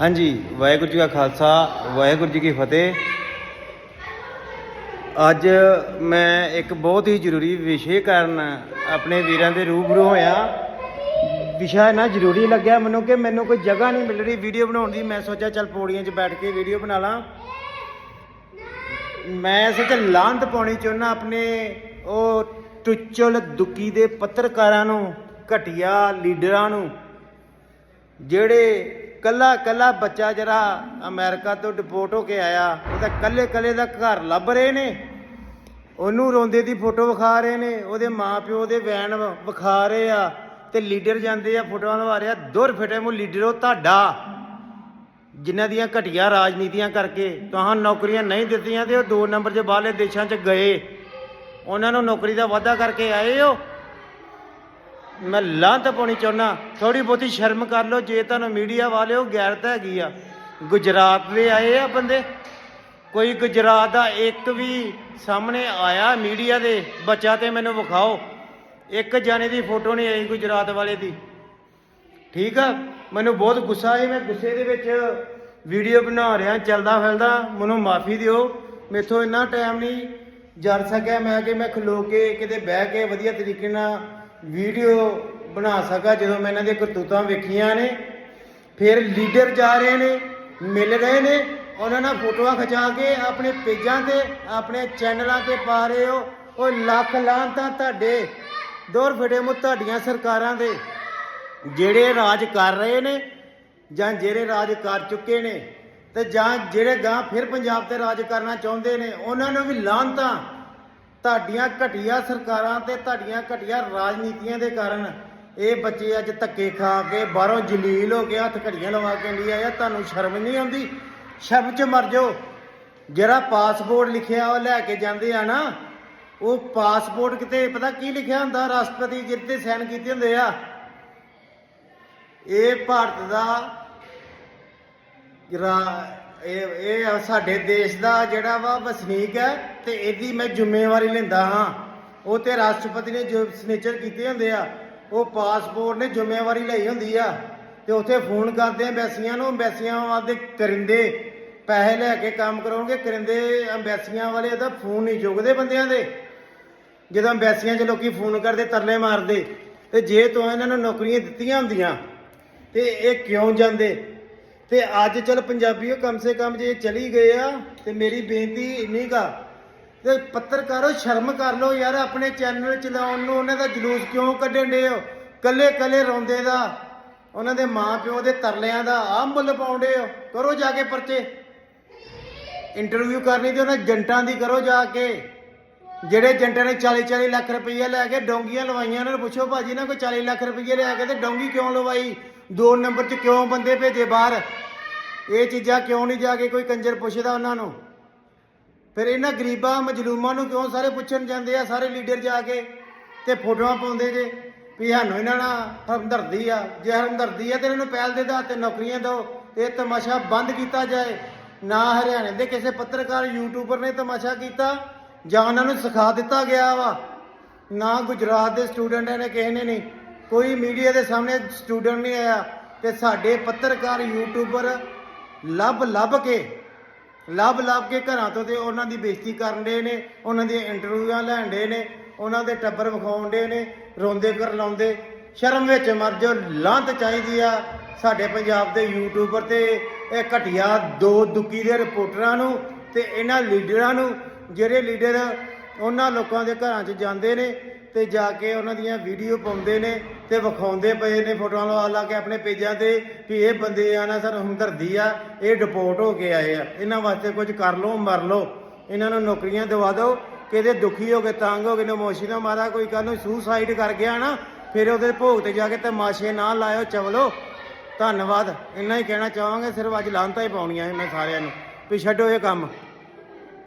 ਹਾਂਜੀ, ਵਾਹਿਗੁਰੂ ਜੀ ਕਾ ਖਾਲਸਾ, ਵਾਹਿਗੁਰੂ ਜੀ ਕੀ ਫਤਿਹ। ਅੱਜ ਮੈਂ ਇੱਕ ਬਹੁਤ ਹੀ ਜ਼ਰੂਰੀ ਵਿਸ਼ੇ ਕਾਰਨ ਆਪਣੇ ਵੀਰਾਂ ਦੇ ਰੂਬਰੂ ਹੋਇਆ। ਵਿਸ਼ਾ ਨਾ ਜ਼ਰੂਰੀ ਲੱਗਿਆ ਮੈਨੂੰ ਕਿ ਮੈਨੂੰ ਕੋਈ ਜਗ੍ਹਾ ਨਹੀਂ ਮਿਲ ਰਹੀ ਵੀਡੀਓ ਬਣਾਉਣ ਦੀ। ਮੈਂ ਸੋਚਿਆ ਚੱਲ ਪੌੜੀਆਂ 'ਚ ਬੈਠ ਕੇ ਵੀਡੀਓ ਬਣਾ ਲਾਂ। ਮੈਂ ਸੱਚ ਲਾਂਤ ਪਾਉਣੀ ਚਾਹੁੰਦਾ ਆਪਣੇ ਉਹ ਟੁੱਚਲ ਦੁੱਕੀ ਦੇ ਪੱਤਰਕਾਰਾਂ ਨੂੰ, ਘਟਿਆ ਲੀਡਰਾਂ ਨੂੰ, ਜਿਹੜੇ ਕੱਲਾ ਕੱਲਾ ਬੱਚਾ ਜਿਹੜਾ ਅਮਰੀਕਾ ਤੋਂ ਡਿਪੋਰਟ ਹੋ ਕੇ ਆਇਆ ਉਹਦਾ ਕੱਲੇ ਕੱਲੇ ਦਾ ਘਰ ਲੱਭ ਰਹੇ ਨੇ। ਉਹਨੂੰ ਰੋਂਦੇ ਦੀ ਫੋਟੋ ਵਿਖਾ ਰਹੇ ਨੇ, ਉਹਦੇ ਮਾਪਿਓ ਦੇ ਵੈਨ ਵਿਖਾ ਰਹੇ ਆ ਤੇ ਲੀਡਰ ਜਾਂਦੇ ਆ ਫੋਟੋਆਂ ਲਵਾ ਰਿਹਾ ਦੁਰ ਫਿਟੇ ਮੂੰ ਲੀਡਰੋ ਤੁਹਾਡਾ। ਜਿਨ੍ਹਾਂ ਦੀਆਂ ਘਟੀਆਂ ਰਾਜਨੀਤੀਆਂ ਕਰਕੇ ਤੁਹਾਨੂੰ ਨੌਕਰੀਆਂ ਨਹੀਂ ਦਿੱਤੀਆਂ ਤੇ ਉਹ ਦੋ ਨੰਬਰ 'ਚ ਬਾਹਰਲੇ ਦੇਸ਼ਾਂ 'ਚ ਗਏ। ਉਹਨਾਂ ਨੂੰ ਨੌਕਰੀ ਦਾ ਵਾਅਦਾ ਕਰਕੇ ਆਏ ਹੋ। ਮੈਂ ਲਾਂਤ ਪਾਉਣੀ ਚਾਹੁੰਦਾ ਥੋੜੀ ਬਹੁਤੀ ਸ਼ਰਮ ਕਰ ਲਓ, ਜੇ ਤੁਹਾਨੂੰ ਮੀਡੀਆ ਵਾਲਿਓ ਗੈਰਤ ਹੈਗੀ ਆ। ਗੁਜਰਾਤ ਦੇ ਆਏ ਆ ਬੰਦੇ। ਕੋਈ ਗੁਜਰਾਤ ਦਾ ਇੱਕ ਵੀ ਸਾਹਮਣੇ ਆਇਆ ਮੀਡੀਆ ਦੇ, ਬੱਚਾ ਤੇ ਮੈਨੂੰ ਵਿਖਾਓ। ਇੱਕ ਜਾਣੇ ਦੀ ਫੋਟੋ ਨਹੀਂ ਆਈ ਗੁਜਰਾਤ ਵਾਲੇ ਦੀ। ਠੀਕ ਆ? ਮੈਨੂੰ ਬਹੁਤ ਗੁੱਸਾ ਆਇਆ, ਮੈਂ ਗੁੱਸੇ ਦੇ ਵਿੱਚ ਵੀਡੀਓ ਬਣਾ ਰਿਹਾ, ਚੱਲਦਾ ਫਿਰਦਾ, ਮੈਨੂੰ ਮਾਫੀ ਦਿਓ। ਮੇਥੋਂ ਇੰਨਾ ਟਾਈਮ ਨਹੀਂ, ਜਰ ਸਕਿਆ ਮੈਂ ਕਿ ਮੈਂ ਖਲੋ ਕੇ ਕਿਤੇ ਬਹਿ ਕੇ ਵਧੀਆ ਤਰੀਕੇ ਨਾਲ ਵੀਡੀਓ ਬਣਾ ਸਕਾਂ ਜਦੋਂ ਮੈਂ ਇਹਨਾਂ ਦੀਆਂ ਕਰਤੂਤਾਂ ਵੇਖੀਆਂ ਨੇ। ਫਿਰ ਲੀਡਰ ਜਾ ਰਹੇ ਨੇ, ਮਿਲ ਰਹੇ ਨੇ। ਉਹਨਾਂ ਨਾਲ ਫੋਟੋਆਂ ਖਿਚਾ ਕੇ ਆਪਣੇ ਪੇਜਾਂ ਤੇ, ਆਪਣੇ ਚੈਨਲਾਂ ਤੇ ਪਾ ਰਹੇ ਹੋ। ਉਹ ਲੱਖ ਲਾਂਤਾਂ ਤੁਹਾਡੇ, ਦੌਰ ਫੜੇ ਮੁ ਤੁਹਾਡੀਆਂ ਸਰਕਾਰਾਂ ਦੇ। ਜਿਹੜੇ ਰਾਜ ਕਰ ਰਹੇ ਨੇ ਜਾਂ ਜਿਹੜੇ ਰਾਜ ਕਰ ਚੁੱਕੇ ਨੇ ਤੇ ਜਾਂ ਜਿਹੜੇ ਗਾਂ ਫਿਰ ਪੰਜਾਬ ਤੇ ਰਾਜ ਕਰਨਾ ਚਾਹੁੰਦੇ ਨੇ, ਉਹਨਾਂ ਨੂੰ ਵੀ ਲਾਂਤਾਂ ਤੁਹਾਡੀਆਂ ਘਟੀਆ ਸਰਕਾਰਾਂ ਤੇ ਤੁਹਾਡੀਆਂ ਘਟੀਆ ਰਾਜਨੀਤੀਆਂ ਦੇ ਕਾਰਨ ਇਹ ਬੱਚੇ ਅੱਜ ਧੱਕੇ ਖਾ ਕੇ ਬਾਹਰੋਂ ਜਲੀਲ ਹੋ ਕੇ ਹੱਥ ਘੜੀਆਂ ਲਵਾ ਕੇ ਇੰਡੀਆ ਆਇਆ, ਤੁਹਾਨੂੰ ਸ਼ਰਮ ਨਹੀਂ ਆਉਂਦੀ? ਸ਼ਰਮ ਚ ਮਰ ਜਾਓ। ਜਿਹੜਾ ਪਾਸਪੋਰਟ ਲਿਖਿਆ ਉਹ ਲੈ ਕੇ ਜਾਂਦੇ ਆ ਨਾ, ਉਹ ਪਾਸਪੋਰਟ ਕਿਤੇ ਪਤਾ ਕੀ ਲਿਖਿਆ ਹੁੰਦਾ? ਰਾਸ਼ਟਰਪਤੀ ਜਿੱਤੇ ਸਾਈਨ ਕੀਤੇ ਹੁੰਦੇ ਆ। ਇਹ ਭਾਰਤ ਦਾ ਰਾ- ਇਹ ਇਹ ਸਾਡੇ ਦੇਸ਼ ਦਾ ਜਿਹੜਾ ਵਾ ਵਸਨੀਕ ਹੈ ਤੇ ਇਹਦੀ ਮੈਂ ਜ਼ਿੰਮੇਵਾਰੀ ਲੈਂਦਾ ਹਾਂ। ਉਹ ਤੇ ਰਾਸ਼ਟਰਪਤੀ ਨੇ ਜੋ ਸਿਗਨੇਚਰ ਕੀਤੇ ਹੁੰਦੇ ਆ, ਉਹ ਪਾਸਪੋਰਟ ਨੇ ਜ਼ਿੰਮੇਵਾਰੀ ਲਈ ਹੁੰਦੀ ਆ। ਤੇ ਉੱਥੇ ਫੋਨ ਕਰਦੇ ਆ ਐਮਬੈਸੀਆਂ ਨੂੰ, ਐਮਬੈਸੀਆਂ ਵਾਲੇ ਕਰਿੰਦੇ, ਪੈਸੇ ਲੈ ਕੇ ਕੰਮ ਕਰਾਉਣਗੇ, ਕਰਿੰਦੇ ਐਮਬੈਸੀਆਂ ਵਾਲੇ ਉਹਦਾ ਫੋਨ ਨਹੀਂ ਚੁੱਕਦੇ ਬੰਦਿਆਂ ਦੇ। ਜਦੋਂ ਐਮਬੈਸੀਆਂ 'ਚ ਲੋਕੀ ਫੋਨ ਕਰਦੇ, ਤਰਲੇ ਮਾਰਦੇ, ਤੇ ਜੇ ਤੋਂ ਇਹਨਾਂ ਨੂੰ ਨੌਕਰੀਆਂ ਦਿੱਤੀਆਂ ਹੁੰਦੀਆਂ, ਤੇ ਇਹ ਕਿਉਂ ਜਾਂਦੇ? ਤੇ ਅੱਜ ਚਲ ਪੰਜਾਬੀਓ ਕਮ ਸੇ ਕਮ ਜੇ ਚਲੀ ਗਏ ਆ, ਤੇ ਮੇਰੀ ਬੇਨਤੀ ਇੰਨੀ ਕਾ, ਤੇ ਪੱਤਰਕਾਰੋ ਸ਼ਰਮ ਕਰ ਲਓ ਯਾਰ, ਆਪਣੇ ਚੈਨਲ ਚਲਾਉਣ ਨੂੰ ਉਹਨਾਂ ਦਾ ਜਲੂਸ ਕਿਉਂ ਕੱਢਣ ਦੇ ਹੋ? ਕੱਲੇ ਕੱਲੇ ਰੋਂਦੇ ਦਾ, ਉਹਨਾਂ ਦੇ ਮਾਂ ਪਿਓ ਦੇ ਤਰਲਿਆਂ ਦਾ ਆਹ ਮੁੱਲ ਪਾਉਂਦੇ ਹੋ? ਕਰੋ ਜਾ ਕੇ ਪਰਚੇ। ਇੰਟਰਵਿਊ ਕਰਨੀ ਤੇ ਉਹਨਾਂ ਜੰਟਾਂ ਦੀ ਕਰੋ ਜਾ ਕੇ। ਜਿਹੜੇ ਜੰਟਾਂ ਨੇ 40 40 ਲੱਖ ਰੁਪਈਆ ਲੈ ਕੇ ਡੋਂਗੀਆਂ ਲਵਾਈਆਂ, ਉਹਨਾਂ ਨੂੰ ਪੁੱਛੋ ਭਾਜੀ ਨਾ ਕੋਈ 40 ਲੱਖ ਰੁਪਈਆ ਲੈ ਕੇ ਤੇ ਡੋਂਗੀ ਕਿਉਂ ਲਵਾਈ? ਦੋ ਨੰਬਰ 'ਚ ਕਿਉਂ ਬੰਦੇ ਭੇਜੇ ਬਾਹਰ? ਇਹ ਚੀਜ਼ਾਂ ਕਿਉਂ ਨਹੀਂ ਜਾ ਕੇ ਕੋਈ ਕੰਜਰ ਪੁੱਛਦਾ ਉਹਨਾਂ ਨੂੰ? ਫਿਰ ਇਹਨਾਂ ਗਰੀਬਾਂ ਮਜਲੂਮਾਂ ਨੂੰ ਕਿਉਂ ਸਾਰੇ ਪੁੱਛਣ ਜਾਂਦੇ ਆ, ਸਾਰੇ ਲੀਡਰ ਜਾ ਕੇ ਤੇ ਫੋਟੋਆਂ ਪਾਉਂਦੇ ਜੇ? ਵੀ ਸਾਨੂੰ ਇਹਨਾਂ ਨਾਲ ਹਮਦਰਦੀ ਆ, ਜੇ ਹਮਦਰਦੀ ਆ ਤੇ ਇਹਨਾਂ ਨੂੰ ਪਹਿਲ ਦੇ ਆਧਾਰ ਤੇ ਨੌਕਰੀਆਂ ਦਿਓ, ਇਹ ਤਮਾਸ਼ਾ ਬੰਦ ਕੀਤਾ ਜਾਏ। ਨਾ ਹਰਿਆਣੇ ਦੇ ਕਿਸੇ ਪੱਤਰਕਾਰ ਯੂਟਿਊਬਰ ਨੇ ਤਮਾਸ਼ਾ ਕੀਤਾ, ਜਾਂ ਉਹਨਾਂ ਨੂੰ ਸਿਖਾ ਦਿੱਤਾ ਗਿਆ ਵਾ। ਨਾ ਗੁਜਰਾਤ ਦੇ ਸਟੂਡੈਂਟ ਨੇ, ਕਿਸੇ ਨੇ ਨਹੀਂ। ਕੋਈ ਮੀਡੀਆ ਦੇ ਸਾਹਮਣੇ ਸਟੂਡੈਂਟ ਨਹੀਂ ਆਇਆ ਤੇ ਸਾਡੇ ਪੱਤਰਕਾਰ ਯੂਟਿਊਬਰ ਲੱਭ ਲੱਭ ਕੇ, ਲੱਭ ਲੱਭ ਕੇ ਘਰਾਂ ਤੋਂ ਤੇ ਉਹਨਾਂ ਦੀ ਬੇਇੱਜ਼ਤੀ ਕਰਨ ਦੇ ਨੇ, ਉਹਨਾਂ ਦੀਆਂ ਇੰਟਰਵਿਊਆਂ ਲੈਣ ਦੇ ਨੇ, ਉਹਨਾਂ ਦੇ ਟੱਬਰ ਵਿਖਾਉਣ ਦੇ ਨੇ, ਰੋਂਦੇ ਕਰ ਲਾਉਂਦੇ ਸ਼ਰਮ ਵਿੱਚ ਮਰ ਜੋ ਲਾਂਤ ਚਾਹੀਦੀ ਆ ਸਾਡੇ ਪੰਜਾਬ ਦੇ ਯੂਟਿਊਬਰ ਤੇ, ਇਹ ਘਟਿਆ ਦੋ ਦੁੱਕੀ ਦੇ ਰਿਪੋਰਟਰਾਂ ਨੂੰ ਤੇ ਇਹਨਾਂ ਲੀਡਰਾਂ ਨੂੰ, ਜਿਹੜੇ ਲੀਡਰ ਉਹਨਾਂ ਲੋਕਾਂ ਦੇ ਘਰਾਂ 'ਚ ਜਾਂਦੇ ਨੇ ਤੇ ਜਾ ਕੇ ਉਹਨਾਂ ਦੀਆਂ ਵੀਡੀਓ ਪਾਉਂਦੇ ਨੇ ਤੇ ਵਿਖਾਉਂਦੇ ਪਏ ਨੇ ਫੋਟੋਆਂ ਲਾ ਲਾ ਕੇ ਆਪਣੇ ਪੇਜਾਂ ਤੇ ਵੀ ਇਹ ਬੰਦੇ ਆ ਨਾ ਸਰ ਹਮਦਰਦੀ ਆ, ਇਹ ਡਿਪੋਰਟ ਹੋ ਕੇ ਆਏ ਆ। ਇਹਨਾਂ ਵਾਸਤੇ ਕੁਝ ਕਰ ਲਓ, ਮਰ ਲਓ। ਇਹਨਾਂ ਨੂੰ ਨੌਕਰੀਆਂ ਦਿਵਾ ਦਿਓ। ਕਿਤੇ ਦੁਖੀ ਹੋ ਕੇ ਤੰਗ ਹੋ ਕੇ ਨਮੋਸ਼ੀ ਨਾ ਮਾਰਾ, ਕੋਈ ਕੱਲ ਨੂੰ ਸੁਸਾਈਡ ਕਰ ਗਿਆ ਨਾ, ਫਿਰ ਉਹਦੇ ਭੋਗ ਤੇ ਜਾ ਕੇ ਤਮਾਸ਼ੇ ਨਾ ਲਾਇਓ, ਚਵਲੋ। ਧੰਨਵਾਦ। ਇੰਨਾ ਹੀ ਕਹਿਣਾ ਚਾਹਾਂਗੇ, ਸਿਰਫ ਅੱਜ ਲਾਂਤਾ ਹੀ ਪਾਉਣੀਆਂ ਸੀ ਮੈਂ ਸਾਰਿਆਂ ਨੂੰ। ਵੀ ਛੱਡੋ ਇਹ ਕੰਮ।